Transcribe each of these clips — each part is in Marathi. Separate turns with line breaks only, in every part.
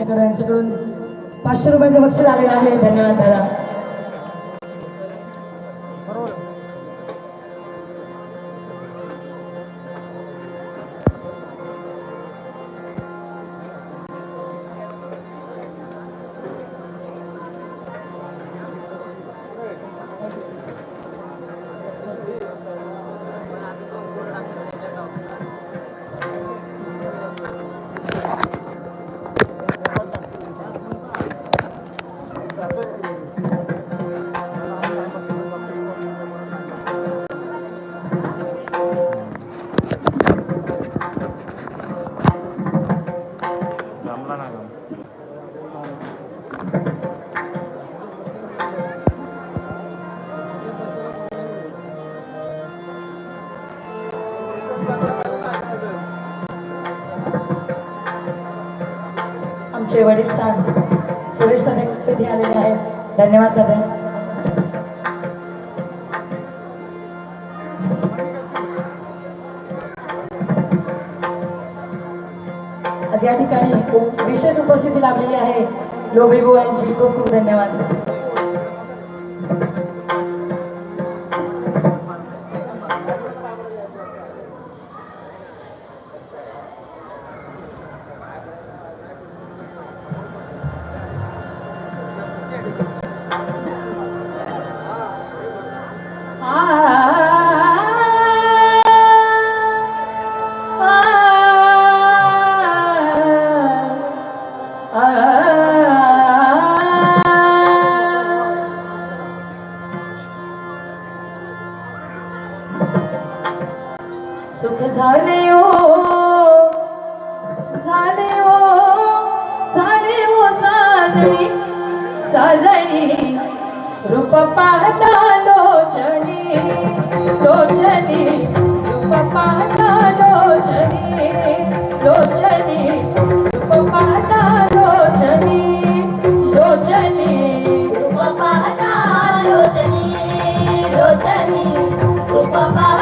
रामकृष्णकडे यांच्याकडून पाचशे रुपयाचं बक्षीस आलेलं आहे. धन्यवाद दादा. धन्यवाद दादा। विशेष उपस्थिति लाभलेली है लोभी यांची खूब खूब धन्यवाद. सुख झाले ओ झाले ओ झाले हो ओ साजणी साजणी रूप पाहता लोचनी लोचनी. रूप पाहता लोचनी लोचनी. रूप पाहता लोचनी लोचनी.
रूप पाहता लोचनी लोचनी. रूप पाहता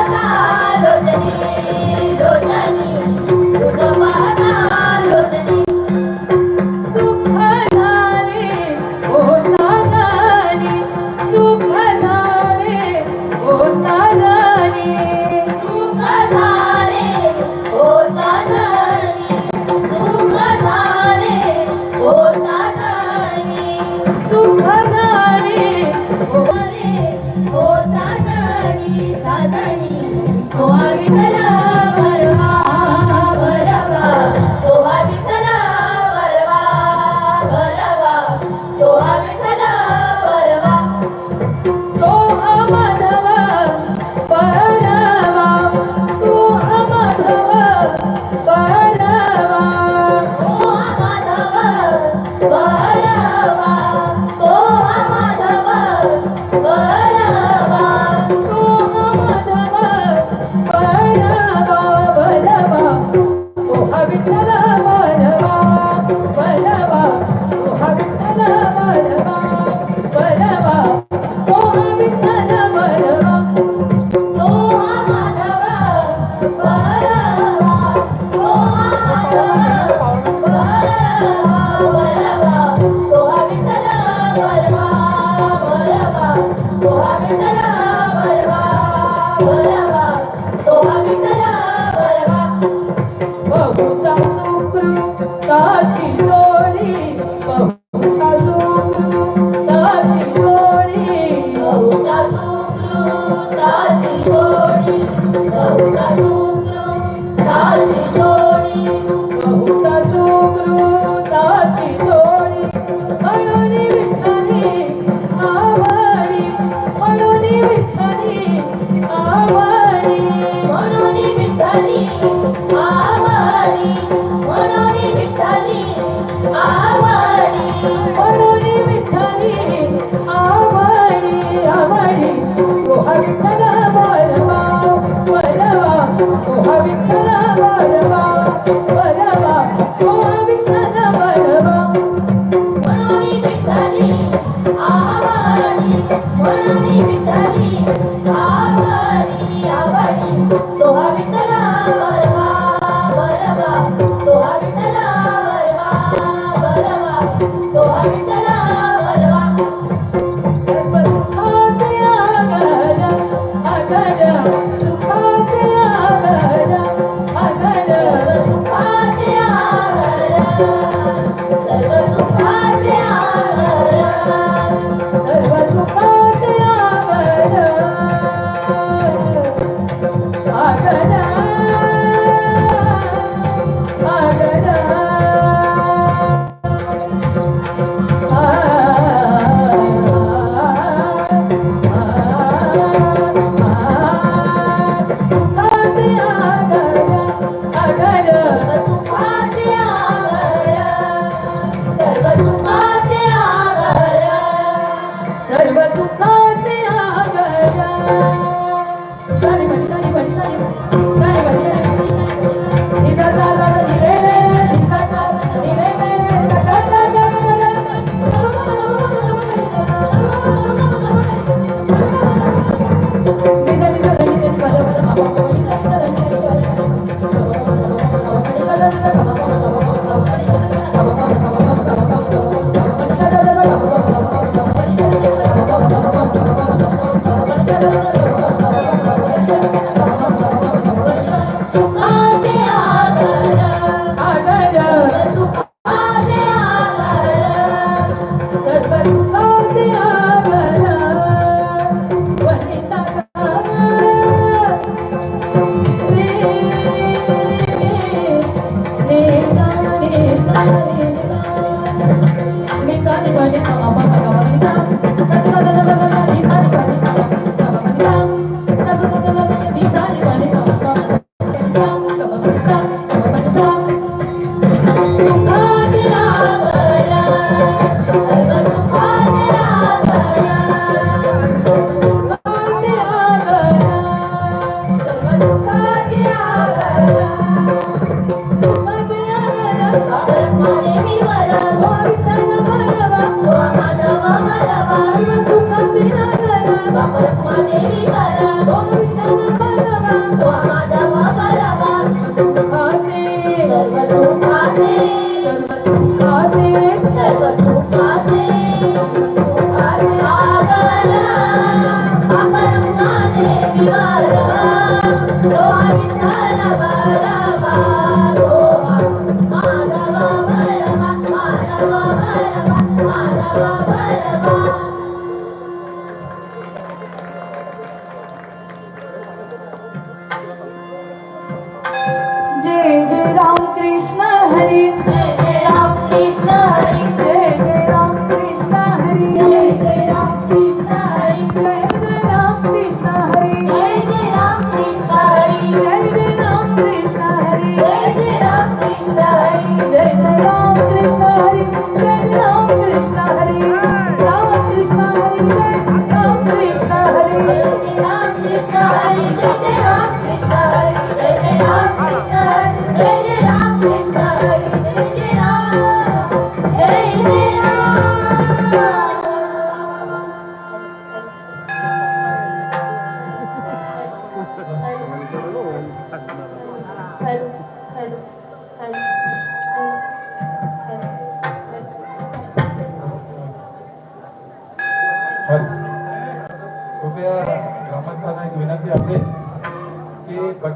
అవితలా ibadah
kalau apa kalau ini Thank you.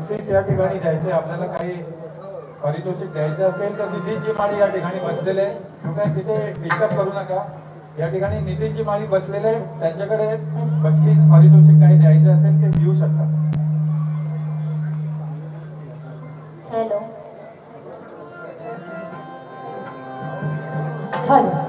बक्षीस या ठिकाणी द्यायचे आपल्याला काही पारितोषिक द्यायचं असेल तर नितीनची माळी या ठिकाणी बसलेले आहे. तिथे डिस्टर्ब करू नका. या ठिकाणी नितीनची माळी बसलेले त्यांच्याकडे बक्षीस पारितोषिक काही द्यायचं असेल ते देऊ शकतात
हॅलो हॅलो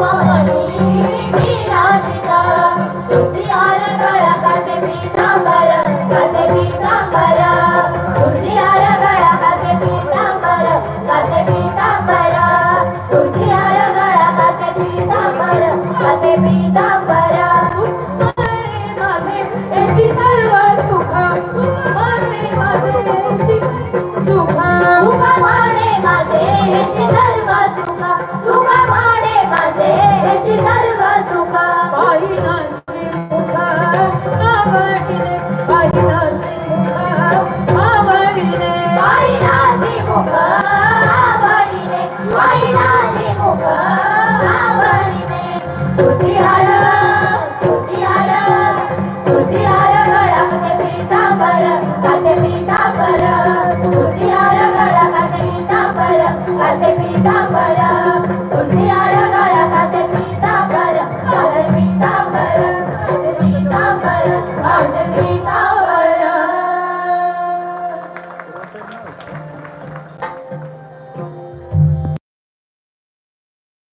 மாமணி